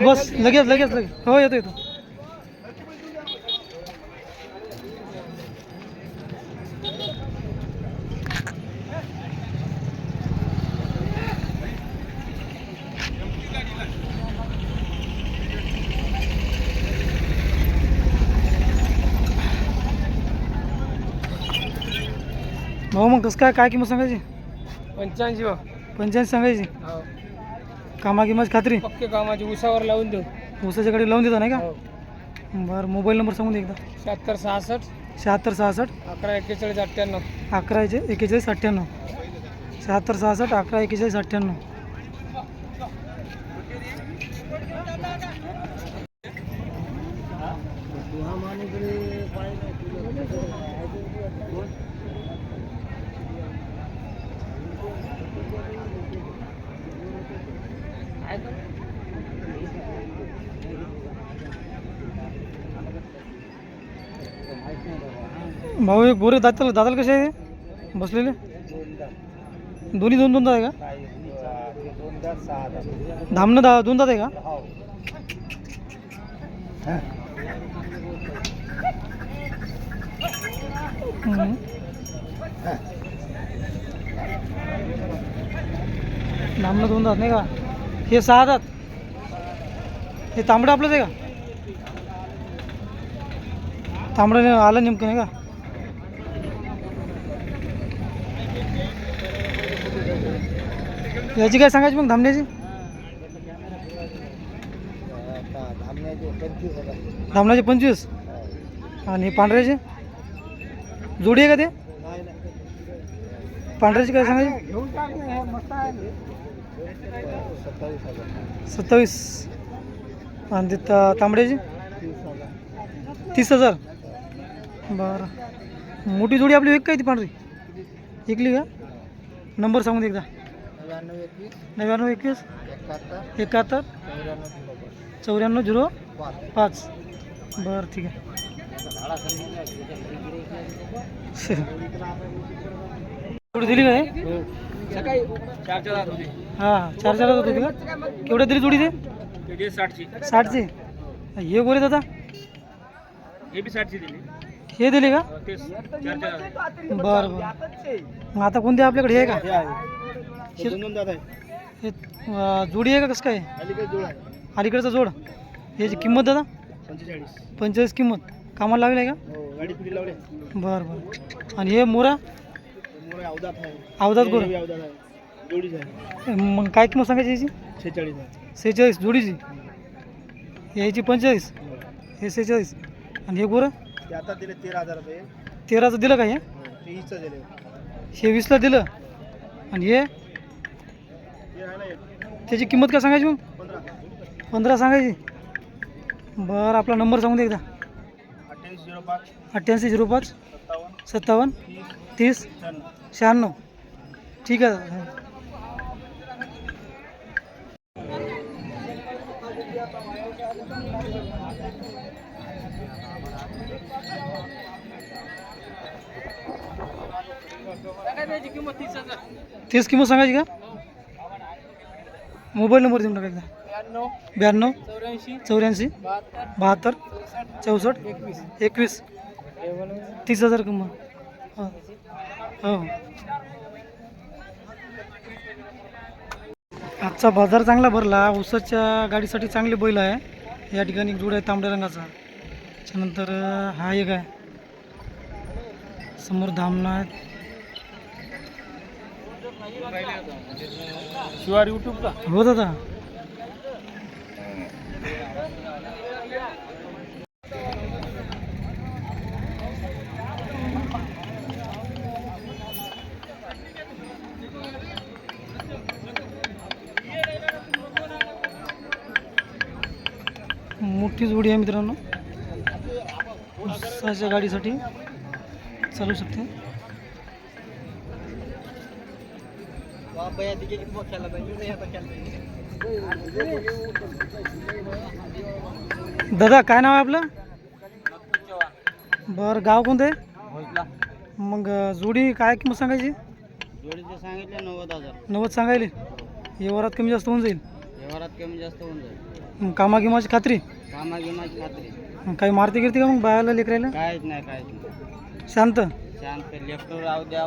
बस लगेच लगेच लगेच. हो येतो येतो. भाऊ मग कसं काय काय किंमत सांगायची? पंच्याऐंशी हो पंच्याऐंशी सांगायची? कामा किंमत खात्री? पक्के कामाची उसावर लावून देऊ. ऊसाच्या गाडी लावून देता नाही का? हो. बरं मोबाईल नंबर सांगून दे एकदा. शहात्तर सहासष्ट. शहात्तर सहासष्ट. अकरा एक्केचाळीस अठ्ठ्याण्णव. अकराचे एकेचाळीस अठ्ठ्याण्णव. शहात्तर सहासष्ट अकरा एकेचाळीस अठ्ठ्याण्णव. भाऊ एक गोरे दाताल दाताल कसे आहे? बसलेले? दोन्ही दोन दोन दात आहे का? धामणं दा दोन दात आहे का? धामणं दोन दात नाही का? हे सहा दात हे तांबडं आपलंच आहे का? तांबडं आलं नेमकं नाही का? याची काय सांगायची मग धामण्याची? धामण्याचे पंचवीस. आणि पांढऱ्याचे? जोडी आहे का ते? पांढऱ्याची काय सांगायची? सत्तावीस. आणि ते तांबड्याची? तीस हजार. बरं. मोठी जोडी आपली एक काय ती पांढरी? विकली का? नंबर सांगून एकदा. नव्याण्णव एकवीस नव्याण्णव एकवीस एकाहत्तर एकाहत्तर चौऱ्याण्णव चौऱ्याण्णव झिरो पाच. बरं ठीक आहे. एवढी दिली काय हाँ चार चार होती का? केवढ्या दिली जोडी ते त्याची साठची. साठचे हे गोरे दादा. हे बी साठची दिली हे दिले का? बरं बरं. मग आता कोणते आपल्याकडे हे का? दोन दोन दात आहे हे अं, जोडी आहे का कसं काय? अलीकडे आहे. अलीकडचा जोड? याची किंमत दादा? पंचेचाळीस. पंचेचाळीस किंमत. कामाला लागली आहे हो गाडी पिढी लावले का बरं बरं. आणि हे मोरा? मोरे अवदात आहे. अवधात गोरा. हे अवदात आहे. जोडीच आहे. मग काय किंमत सांगायची याची? शेहेचाळीस आहे. सेहेचाळीस जोडीची? याची पंचेचाळीस? हे. सेहेचाळीस. आणि हे गोरं? ते आता दिले तेरा हजार रुपये. तेराचं दिलं का हे? तेवीसचं दिले. हे वीसला दिलं. आणि हे? हे आहे त्याची किंमत काय सांगायची मग? पंधरा सांगायची. बरं आपला नंबर सांगून दे एकदा. अठ्ठ्याऐंशी झिरो पाच सत्तावन्न तीस शहाण्णव. ठीक आहे तीस किंमत सांगायची का? मोबाईल नंबर देऊन टाका एकदा. ब्याण्णव चौऱ्याऐंशी चौऱ्याऐंशी बहात्तर चौसष्ट एकवीस. तीस हजार किंमत हो. हो. आजचा बाजार चांगला भरला. ऊसाच्या गाडीसाठी चांगली बैल आहे. या ठिकाणी एक जोड आहे तांबड्या रंगाचा. त्यानंतर अं, हा एक आहे. समोर धामणा आहे. शिवार युट्यूब का? हो दादा मोठी जोडी आहे मित्रांनो. उत्साहाच्या गाडीसाठी चालू शकते. दादा काय नाव आहे आपलं? बरं गाव कोणतं आहे? मग जोडी काय किंमत सांगायची? जोडीचे सांगितले नव्वद हजार. नव्वद सांगायले. व्यवहारात कमी जास्त होऊन जाईल. व्यवहारात कमी जास्त होऊन जाईल. मग कामागिमाची खात्री? कामा गिमाची खात्री काही मारती गिरती का मग बायाला लेकरायला काहीच नाही काहीच नाही. शांत? शांत. लेफ्ट राहू द्या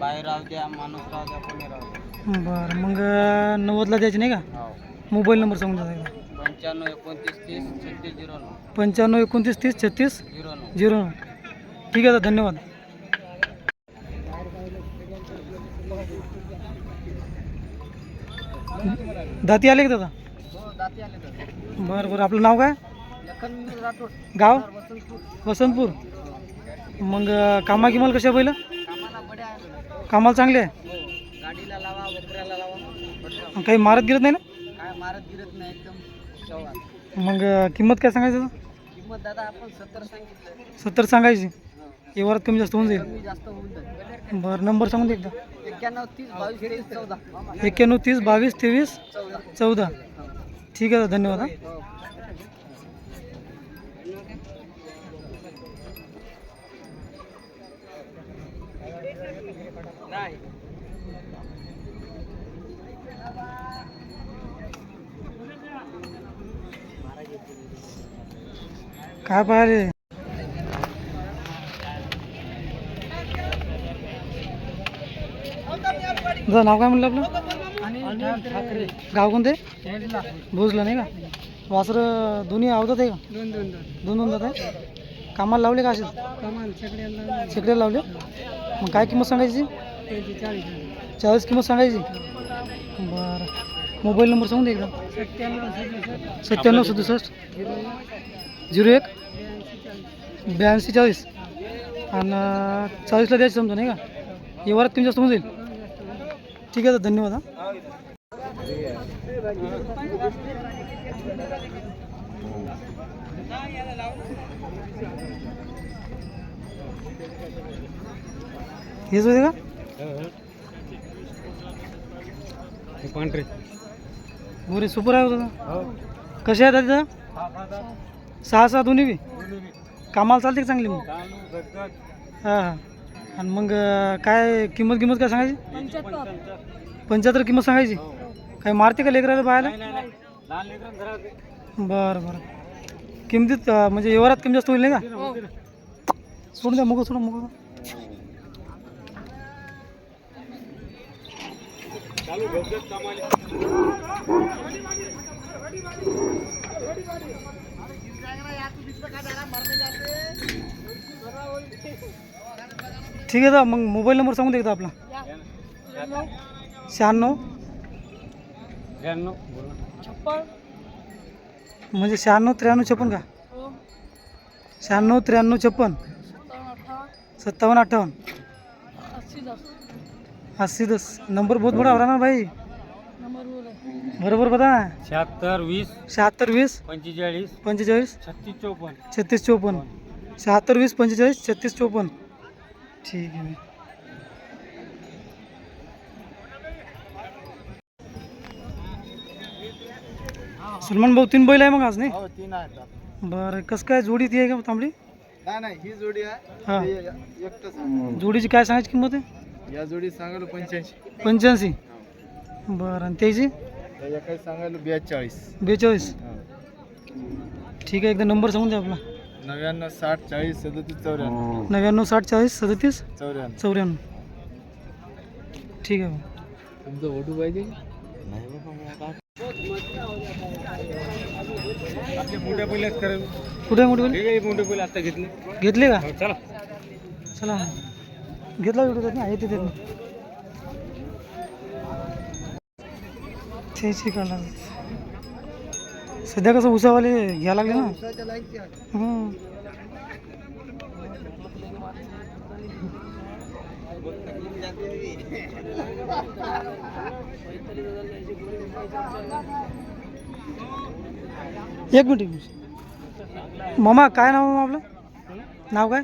बाहेर राहू द्या माणूस राहू द्या कोणी राहू द्या. बरं मग नव्वदला द्यायची नाही का? हो. मोबाईल नंबर सांगून द्या. पंच्याण्णव एकोणतीस तीस छत्तीस झिरो नऊ. पंच्याण्णव एकोणतीस तीस छत्तीस झिरो नऊ. झिरो नऊ. ठीक आहे दादा धन्यवाद. दाती आले का दादा? हो बरं बरं. आपलं नाव काय? गाव? वसंतपूर. मग कामा गिमाल कशा पहिलं? कामाला कामाला चांगले आहे? हो. गाडीला लावा लावा. काही मारत गिरत नाही ना? काय मारत गिरत नाही एकदम मग किंमत काय सांगायचं? किंमत दादा आपण सत्तर सांगितलं. सत्तर सांगायची. व्यवहारात कमी जास्त होऊन जाईल. कमी जास्त होऊन जाईल. बरं नंबर सांगून दे एकदा. एक्क्याण्णव तीस बावीस तेवीस चौदा. एक्क्याण्णव तीस बावीस तेवीस चौदा. चौदा. ठीक आहे धन्यवाद हां. हो. नाही. काय दादा नाव काय म्हणलं आपलं? ठाकरे गाव कोणते? भोजला नाही का? वासरं दोन्ही आवडत आहे का? दोन दोन दोन दोन दोन जात आहे? कामाला लावले का असेच? शेकड्याला लावले. मग काय किंमत सांगायची? चाळीस किंमत सांगायची. बरं. मोबाईल नंबर सांगून दे एकदा. सत्त्याण्णव सदुसष्ट. झिरो एक. ब्याऐंशी चाळीस. आणि चाळीसला द्यायचं समजा नाही का? एवढ्यात कमी जास्त होऊन जाईल. ठीक आहे दादा, धन्यवाद हां. हेच होते का? पांढरे. गोरे सुपर आहे होता कसे आहेत दादा? सहा सहा दोन्ही बी? कामाला चालते का चांगली मग? हां हां. आणि मग काय किंमत किंमत काय सांगायची? पंच्याहत्तर. किंमत सांगायची? काय मारते का लेकराला पाहायला बरं बरं. किमतीत म्हणजे व्यवहारात कमी जास्त होईल नाही का? सोडून द्या मग सोडून मग ठीक आहे मग मोबाईल नंबर सांगून दे एकदा आपला. शहाण्णव. त्र्याण्णव छप्पन म्हणजे शहाण्णव त्र्याण्णव छप्पन का? शहाण्णव त्र्याण्णव छप्पन. सत्तावन्न अठ्ठावन्न. अस्सी दस. नंबर बहुत बड़ा हो रहा ना भाई. बरोबर बता. शहात्तर वीस. शहात्तर वीस. पंचेचाळीस. पंचेचाळीस. छत्तीस चौपन्न छत्तीस चौपन्न शहात्तर वीस पंचेचाळीस छत्तीस चौपन्न ठीक आहे सलमान भाऊ तीन बैल आहे मग आज नाही? हो तीन आहेत बरं कसं काय जोडी ती आहे का तांबडी नाही नाही ही जोडी आहे. हां. एकटंच आहे. जोडीची काय सांगायची किंमत आहे? या जोडी सांगायला पंच्याऐंशी. पंच्याऐंशी? बरं आणि त्याची? काही सांगायला बेचाळीस. बेचाळीस? ठीक आहे एकदा नंबर सांगून द्या आपला. नव्याण्णव साठ चाळीस सदतीस चौऱ्याण्णव. नव्याण्णव साठ चाळीस सदतीस चौऱ्याण्णव. चौऱ्याण्णव. ठीक आहे. भाऊ. तुमचं फोटो पाहिजे? आपले मोठ्या पहिल्याच करेल. कुठे आहे मोठे मोठे पहिले आता घेतले. घेतले का? चला. चला. घेतला व्हिडिओ त्यात ना येते त्यात त्याची काढला सध्या कसं उसावाले घ्या लागले ना. एक मिनिट एक मिनिट. मामा काय नाव मामा आपलं नाव काय?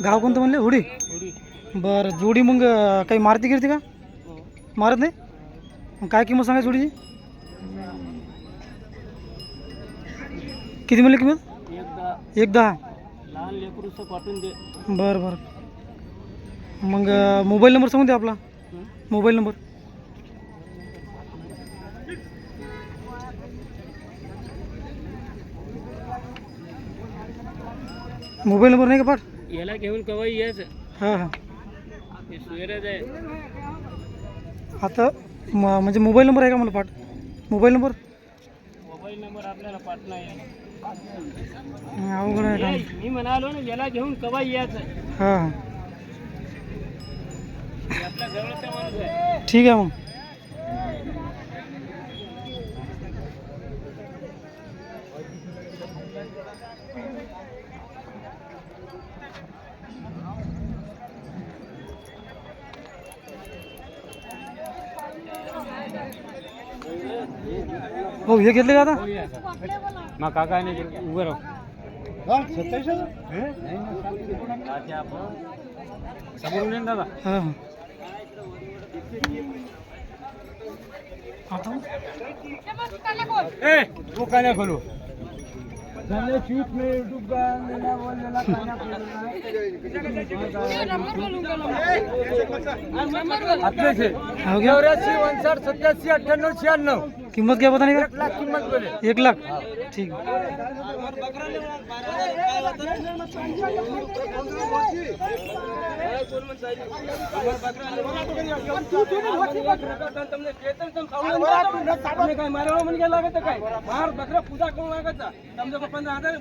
गाव कोणतं म्हणले? हुडी? बरं जोडी मग काही मारती गिरती का? मारत नाही? मग काय किंमत सांगायची जोडीची किती म्हणले किंमत? एक दहा. पाठवून दे बरं बरं. मग मोबाईल नंबर सांगून द्या आपला. Mobile number. मोबाईल नंबर नाही का पाठ? याला घेऊन कवाई यायचं हां हां. आहे. आता म- म्हणजे मोबाईल नंबर आहे का मला पाठ? Mobile number? मोबाईल नंबर आपल्याला पाठ नाही आहे. अवघड आहे काम. मी म्हणालो ना याला घेऊन कवाई यायचं हां हां. आपल्या जवळचा माणूस आहे. ठीक आहे मग. हो हे घेतले का आता? मग काका नाही उभं राहू. समोरून येईन दादा. हां हां. आता? ए तू कान्या खोलू? का आपले से हो वनसाठ सत्याऐंशी अठ्ठ्याण्णव शहाण्णव. किंमत क्या पता नहीं एक लाख किंमत बोले. एक लाख. ठीक. काय मारवा म्हणजे लागत काय? बाहेर बकरा पूजा करून लागायचा समजा पंधरा हजार